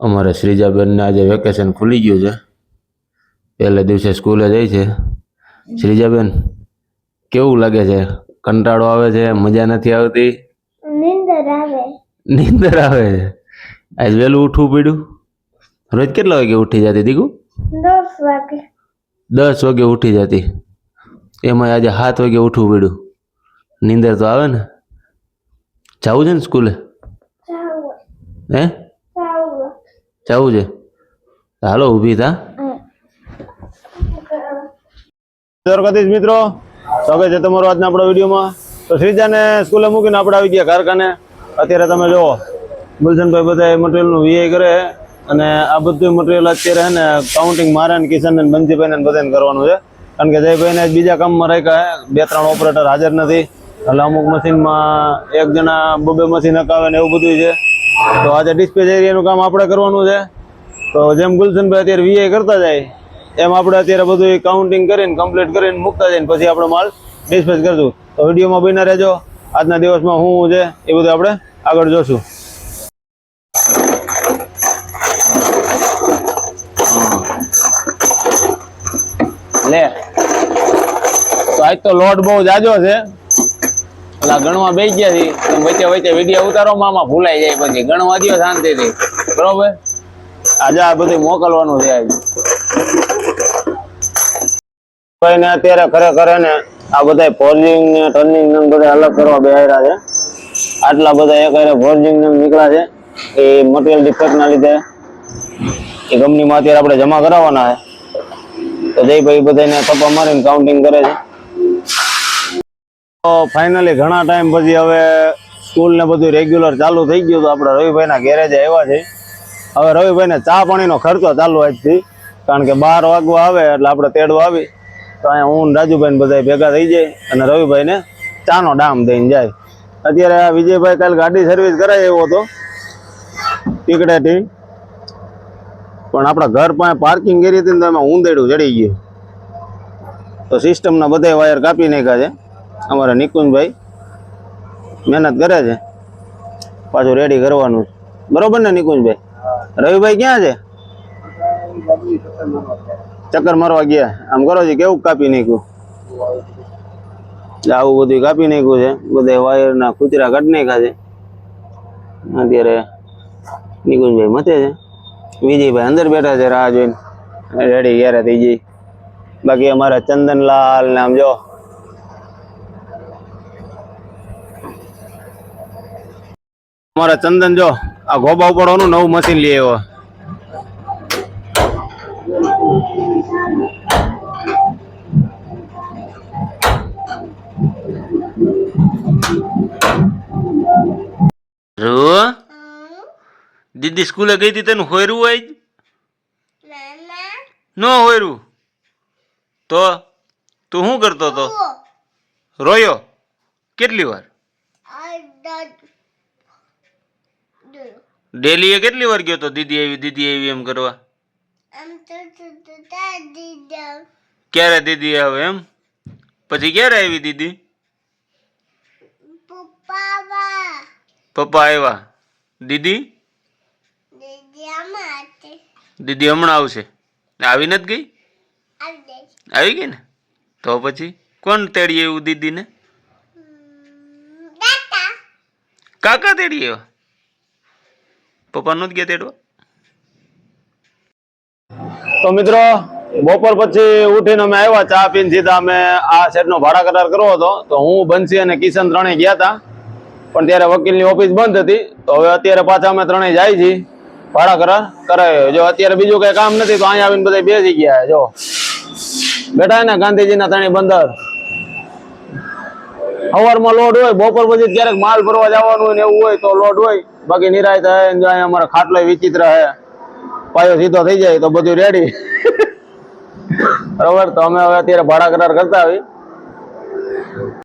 અમારે શ્રીજાબેનને આજે વેકેશન ખુલી ગયું છે. પહેલે દિવસે સ્કૂલે જાય છે. શ્રીજાબેન કેવું લાગે છે? કંટાળો આવે છે? મજા નથી આવતી? નીંદર આવે. નીંદર આવે છે. આજ વહેલું ઉઠવું પડ્યું? રોજ કેટલા વાગે ઉઠી જતી દીકુ? દસ વાગે. દસ વાગે ઉઠી જતી. એમાં આજે સાત વાગે ઉઠવું પડ્યું. નીંદર તો આવે ને? જવું છે ને સ્કૂલે હે? જવું છે? હાલો, ઊભી થા. દ્વારકાધીશ મિત્રો, સ્વાગત છે તમારો આજના આપણા વિડીયોમાં. તો શ્રીજાને સ્કૂલે મૂકીને આપણે આવી ગયા કારખાને. અત્યારે તમે જુઓ ગુલશનભાઈ બધા મટીરિયલનું વીઆઈ કરે અને આ બધું મટીરિયલ અત્યારે છે ને કાઉન્ટિંગ મારે ને કિશન ને બંજીભાઈ ને બધાને કરવાનું છે. કારણ કે જયભાઈને બીજા કામમાં રાખ્યા બે ત્રણ ઓપરેટર હાજર નથી. એટલે અમુક મશીનમાં એક જણા બબે મશીન હકાવે ને એવું બધું છે. તો આજે ડિસ્પેચ એરિયાનું કામ આપણે કરવાનું છે. તો જેમ ગુલશનભાઈ અત્યારે વીઆઈ કરતા જાય, એમ આપણે અત્યારે બધું કાઉન્ટિંગ કરીને કમ્પ્લીટ કરીને મૂકતા જઈને પછી આપણે માલ ડિસ્પેચ કરશું તો વિડીયોમાં બન્યા રહેજો. આજના દિવસમાં શું છે, એ બધું આપણે આગળ જોશું. લે. તો આજ તો લોટ બહુ જાજો છે. ઓલા ગણવા બેસી ગયા છે. વચ્ચે વચ્ચે વીડિયો ઉતારો, મામા ભૂલાઈ જાય પછી. ગણવા દો શાંતિથી બરોબર? આજે આ બધું મોકલવાનું છે અત્યારે ખરેખર ને આ બધા ફોર્જિંગ ને ટર્નિંગ ને બધા અલગ કરવા બેહાડ્યા છે. આટલા બધા એક ફોર્જિંગ ને નીકળ્યા છે. એ મટીરિયલ ડિફેક્ટ ના લીધે એ કંપનીમાં અત્યારે આપણે જમા કરાવવાના છે. તો જયભાઈ બધાને કપા મારીને કાઉન્ટિંગ કરે છે. ફાઇનલી ઘણા ટાઈમ પછી હવે સ્કૂલ ને બધું રેગ્યુલર ચાલુ થઈ ગયું તો આપણે રવિભાઈના ગેરેજે આવ્યા છે. હવે રવિભાઈને ચા પાણીનો ખર્ચો ચાલુ આજથી, કારણ કે બાર વાગવા આવે એટલે આપણે તેડવા આવી. તો અહીંયા હું રાજુભાઈને રાજુભાઈ બધા ભેગા થઈ જાય અને રવિભાઈને ચાનો ડામ દઈને જાય. અત્યારે આ વિજયભાઈ કાલે ગાડી સર્વિસ કરાય એવો હતો, ટીકડેથી. પણ આપણા ઘર પાસે પાર્કિંગ કરી હતી ને તો એમાં ઊંધેડું ચડી ગયું. તો સિસ્ટમના બધા વાયર કાપી નાખ્યા છે. અમારા નિકુંજભાઈ મહેનત કરે છે. પાછું રેડી કરવાનું બરોબર ને નિકુંજભાઈ? રવિભાઈ ક્યાં છે? ચક્કર મારવા ગયા. આમ કરો છે, કેવું કાપી નાખ્યું? આવું બધું કાપી નાખ્યું છે. બધા વાયરના કૂતરા કાઢી નાખ્યા છે. અત્યારે નિકુંજભાઈ મતે છે. વિજયભાઈ અંદર બેઠા છે રાહ જોઈને. રેડી ક્યારે થઈ જઈ બાકી અમારા ચંદનલાલ ને આમ જો અમારા ચંદન જો આ ગોબા ઉપાડવાનું નવું મશીન લઈ આવ્યો. રો? દીદી સ્કૂલે ગઈ હતી તને હોયરું હોય ન હોયરું. તો તું શું કરતો તો રોયો? કેટલી વાર? ડેલી એ કેટલી વાર ગયો તો દીદી આવી દીદી આવી એમ કરવા? ક્યારે દીદી આવે એમ? પછી ક્યારે આવી દીદી? પપ્પા આવ્યા દીદી? દીદી હમણાં આવશે. આવી નથી ગઈ? આવી ગઈ ને? તો પછી કોણ તેડીએ એવું દીદીને? કાકા તેડી આવ્યા? પપ્પા જ ગીત તેડવા? તો મિત્રો, બપોર પછી ઉઠીને અમે આવ્યા, ચા પીને સીધા અમે આ સેટનો ભાડા કરાર કરવો હતો. તો હું બંસી અને કિશન ત્રણેય ગયા હતા પણ ત્યારે વકીલની ઓફિસ બંધ હતી. તો હવે અત્યારે પાછા અમે ત્રણેય જાય છીએ. ભાડા કરાર કરાયો જો અત્યારે બીજું કઈ કામ નથી, તો અહીંયા આવીને બધા બેસી ગયા જો. બેઠા ને ગાંધીજીના ત્રણેય બંદર. સવારમાં લોડ હોય, બપોર પછી ક્યારેક માલ ભરવા જવાનું હોય ને એવું હોય તો લોડ હોય. બાકી નિરાય થાય અહીંયા અમારા ખાટલો વિચિત્ર હે. પાયો સીધો થઈ જાય તો બધું રેડી બરોબર, તો અમે હવે અત્યારે ભાડા કરાર કરતા આવી.